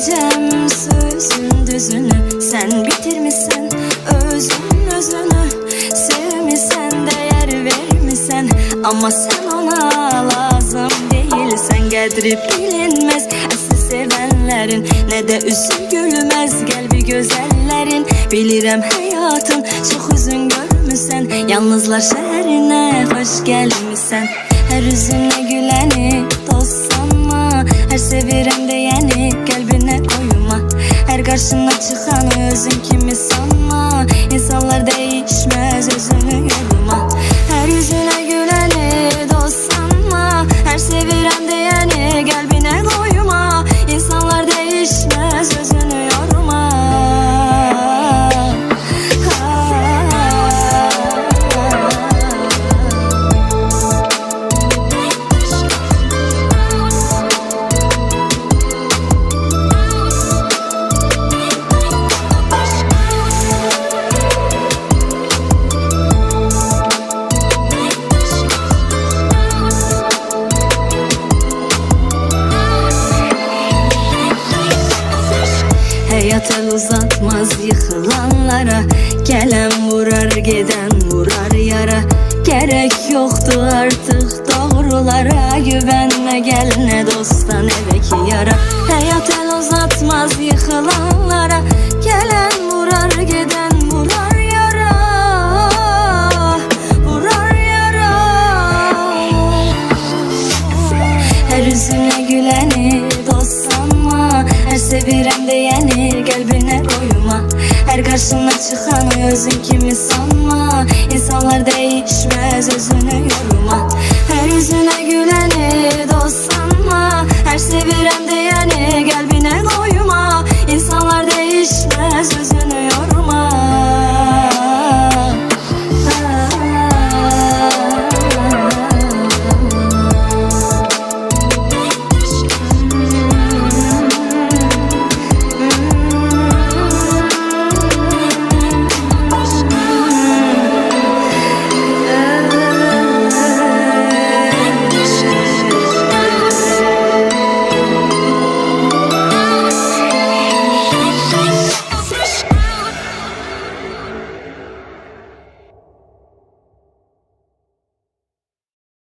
bitireceğim sözün düzünü. Sen bitirmişsen özün özünü. Sevmişsen değer vermişsen. Ama sen ona lazım değilsen Kadri bilinmez. Asıl sevenlerin Ne de üzül gülmez. Gel bir güzellerin. Bilirim hayatın çok üzün görmüşsen. Yalnızlar şehrine hoş gelmişsen. Her üzümle Hər qarşına çıxanı özün kimi sanma? İnsanlar değişmez özünü yorma El uzatmaz yıkılanlara. Gelen vurar giden vurar yara. Gerek yoktu artık doğrulara. Güvenme gel ne dosttan eve ki yara. Hayat el uzatmaz yıkılanlara. Gelen vurar giden vurar yara. Vurar yara. Her üzüne güleni dost sanma Her sevirem deyeni kalbine koyma Her karşına çıkanı özün kimi sanma. İnsanlar değişmez özünü